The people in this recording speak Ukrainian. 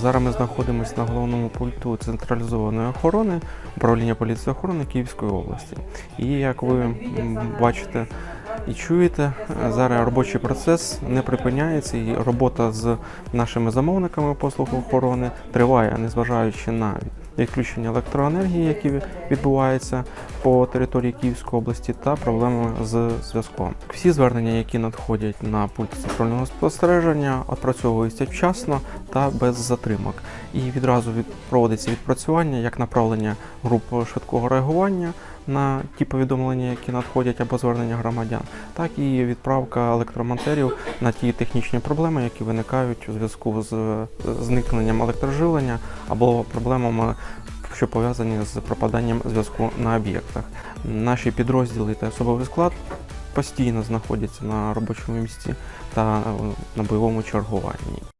Зараз ми знаходимося на головному пульту централізованої охорони управління поліції охорони Київської області. І як ви бачите і чуєте, е, зараз робочий процес не припиняється, і робота з нашими замовниками послуг охорони триває, незважаючи на відключення електроенергії, які відбуваються по території Київської області, та проблеми з зв'язком. Всі звернення, які надходять на пульт центрального спостереження, опрацьовуються вчасно та без затримок. І відразу від, проводиться відпрацювання як направлення груп швидкого реагування на ті повідомлення, які надходять або звернення громадян, так і відправка електромонтерів на ті технічні проблеми, які виникають у зв'язку з зникненням електроживлення або проблемами, що пов'язані з пропаданням зв'язку на об'єктах. Наші підрозділи та особовий склад постійно знаходяться на робочому місці та е, на бойовому чергуванні.